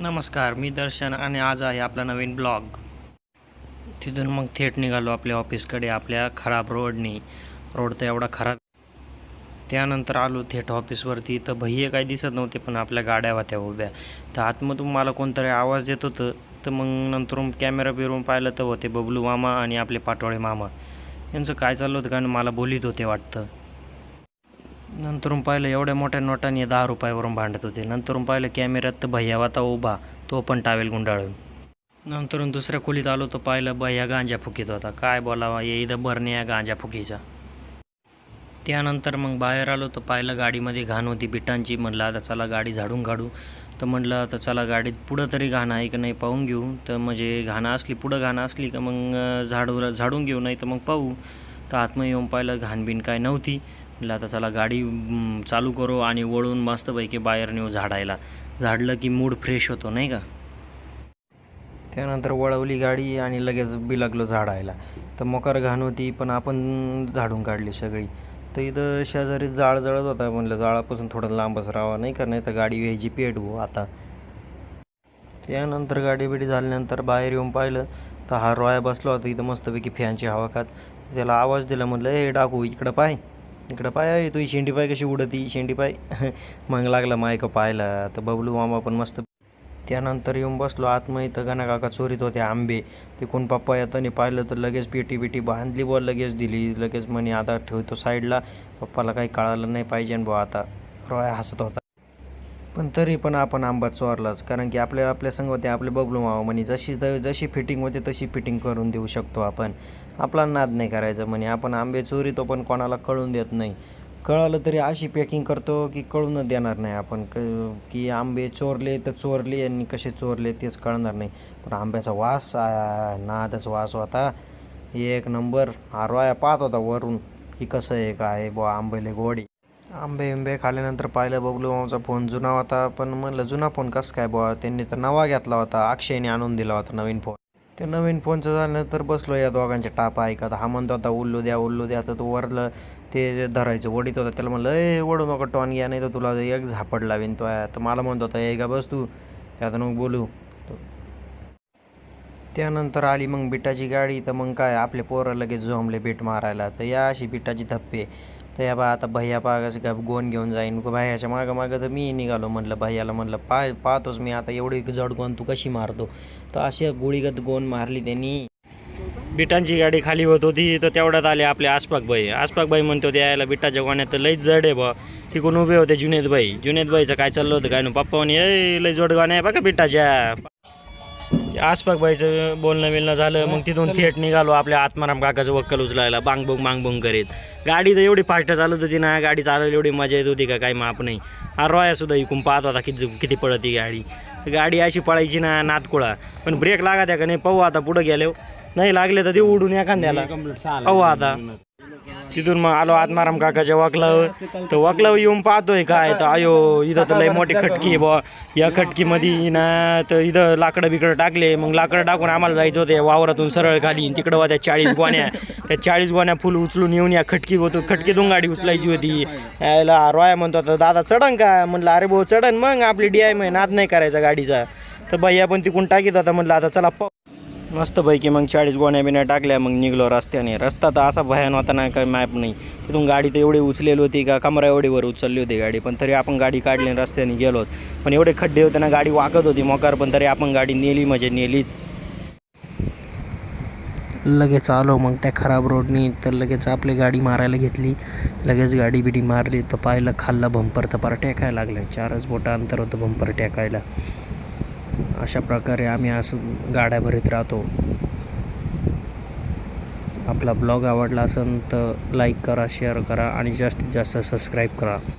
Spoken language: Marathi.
नमस्कार मी दर्शन आणि आज आहे आपला नवीन ब्लॉग. तिथून मग थेट निघालो आपल्या ऑफिसकडे आपल्या खराब रोडनी. रोड तर एवढा खराब. त्यानंतर आलो थेट ऑफिसवरती. तर भैये काही दिसत नव्हते पण आपल्या गाड्या होत्या उभ्या. तर आतमधून मला कोणतरी आवाज देत होतं. तर मग नंतर कॅमेरा बिरून पाहिलं तर होते बबलू मामा आणि आपले पाटोळे मामा. यांचं काय चाललं होतं कारण मला बोलीत होते वाटतं. नंतरून पाहिलं एवढ्या मोठ्या नोटांनी दहा रुपयावरून भांडत होते. नंतरून पाहिलं कॅमेऱ्यात तर भैया वाता उभा तो पण टावेल गुंडाळून. नंतरून दुसऱ्या खोलीत आलो तर पाहिलं भैया गांजा फुकीत होता. काय बोलावा ये इथं बरणे या गांजा फुकीचा. त्यानंतर मग बाहेर आलो तर पाहिलं गाडीमध्ये घाण होती बिटांची. म्हणलं आता चला गाडी झाडून काढू. तर म्हणलं आता चला गाडीत पुढं तरी घाण आहे का नाही पाहून घेऊ. तर म्हणजे घाणं असली पुढं घाणं असली का मग झाडू झाडून घेऊ नाही तर मग पाहू. तर आतमध्ये येऊन पाहिलं घाण काय नव्हती. म्हटलं आता चला गाडी चालू करू आणि वळून मस्तपैकी बाहेर नेऊ झाडायला. झाडलं की मूड फ्रेश होतो नाही का? त्यानंतर वळवली गाडी आणि लगेच बी लागलो झाडायला. तर मकर घाण होती पण आपण झाडून काढली सगळी. तर इथं शेजारी जाळ जळत होता म्हणलं जाळापासून थोडं लांबच राहावं नाही का? नाही तर गाडी व्यायची पेट हो आता. त्यानंतर गाडी बिडी झाल्यानंतर बाहेर येऊन पाहिलं तर हा रॉया बसला होता इथं मस्तपैकी फॅनची हवा खात. त्याला आवाज दिला म्हणलं ए डाकू इकडं पाय. इकडं पाय आहे तुझी शेंडी पाय कशी उडती? शेंडी पाय. मग लागला मायक पाहायला. तर बबलू मामा पण मस्त. त्यानंतर येऊन बसलो. आतमध्ये तर गणा काका चोरीत होते आंबे. ते कोण पप्पा येताना पाहिलं तर लगेच पेटी बिटी बांधली बुवा लगेच दिली. लगेच म्हणे आता ठेवतो साईडला. पप्पाला काही कळालं नाही पाहिजे न बुवा आता. रॉय हसत होता. पण तरी पण आपण आंबा चोरलाच. कारण की आपल्या आपल्या संगवते होते आपले बबलू मावा म्हणे जशी जशी फिटिंग होते तशी फिटिंग करून देऊ शकतो आपण. आपला नाद नाही करायचं म्हणे. आपण आंबे चोरीतो पण कोणाला कळून देत नाही. कळालं तरी अशी पॅकिंग करतो की कळूनच देणार नाही आपण. क की आंबे चोरले तर चोरले आणि कसे चोरले तेच कळणार नाही. पण आंब्याचा वास नादच वास होता. एक नंबर आरवाया पाहत होता वरून. की कसं आहे काय बो बुवा आंबेले गोडी आंबे आंबे खाल्यानंतर पाहिलं बघलो आमचा फोन जुना होता पण म्हणलं जुना फोन कसं काय बुवा? त्यांनी तर नवा घेतला होता अक्षयने आणून दिला होता नवीन फोन. ते नवीन फोनचं झाल्यानंतर बसलो या दोघांच्या टापा ऐकत. हा म्हणतो आता उल्लू द्या उल्लू द्या. तर तो वरलं ते धरायचं ओढीत होता त्याला म्हणलं ए ओढू नको टॉन घ्या नाही तर तुला एक झापड लावीन तो. आहे तर मला म्हणत होता ए का बस तू. आता मग बोलू. त्यानंतर आली मग बिटाची गाडी. तर मग काय आपले पोरं लगेच झोमले बीट मारायला. तर या अशी बिटाची धप्पे. तर या बा आता भैया पागाचं का गोन घेऊन जाईन. भैयाच्या मागं मागं तर मी निघालो म्हणलं भैयाला म्हणलं पाय पाहतोच मी आता एवढी जड गोन तू कशी मारतो? तर अशी गोळीगत गोन मारली त्यांनी. बिटांची गाडी खाली होत होती तर तेवढ्यात आले आपले आसपाक बाई आसपाक बाई म्हणतो ते यायला बिटाच्या गोण्यात तर लईच जड आहे बा. तिकडून उभे होते जुनेद जुनेदबाईचं जुनेद काय चाललं होतं काय नु पप्पा म्हणे लई जोड गाण्या आहे बघा बिटाच्या. आसपाक बाईचं बोलणं बिलणं झालं मग तिथून थेट निघालो आपल्या आत्माराम काकाचं वक्कल उचलायला बांगबुंग बांगबुंग करीत. गाडी तर एवढी फास्ट चालत होती ना गाडी चालवली एवढी मजा येत होती का काही माप नाही. हा रॉया सुद्धा इकून पाहत होता किती किती पळत गाडी. गाडी अशी पळायची ना नातकुळा. पण ब्रेक लागा त्या का नाही पाहू आता पुढं गेलो नाही लागले तर ते उडून एखाद्याला. पाहू आता. तिथून मग आलो आत्माराम काकाच्या वाकलावर. तर वाकलावर येऊन पाहतोय काय. तर आयो इथं तर लय मोठी खटकी आहे बुवा या खटकीमध्ये ना तर इथं लाकडं बिकडं टाकले. मग लाकडं टाकून आम्हाला जायचं होतं या वावरातून सरळ खाली तिकडं होत्या चाळीस गोण्या. त्या चाळीस गोण्या फुल उचलून येऊन या खटकी होतो. खटकीतून गाडी उचलायची होती. यायला रॉया म्हणतो आता दादा चढन का? म्हणलं अरे भाऊ चढन मग. आपली डी आय नाद नाही करायचा गाडीचा. तर भैया पण तिकून टाकीत होता. म्हणलं आता चला प मस्तपैकी मग चाळीस गोण्या बिण्या टाकल्या मग निघलो रस्त्याने. रस्ता तर असा भयान होता ना काही मॅप नाही. तिथून गाडी तर एवढी उचलेली होती का कमरा एवढी वर उचलली होती गाडी. पण तरी आपण गाडी काढली रस्त्याने गेलोच पण एवढे खड्डे होते ना गाडी वाकत होती मोकार पण तरी आपण गाडी नेली म्हणजे नेलीच. लगेच आलो मग त्या खराब रोडनी तर लगेच आपली गाडी मारायला घेतली. लगेच गाडी बिडी मारली तर पाहिलं खाल्ला बंपर तर पार टेकायला लागलं. चारच बोटं अंतर होतं बंपर टेकायला. अशा प्रकारे आम्ही असं गाड्या भरीत राहतो. आपला ब्लॉग आवडला असेल तर लाईक करा शेअर करा आणि जास्तीत जास्त सबस्क्राईब करा.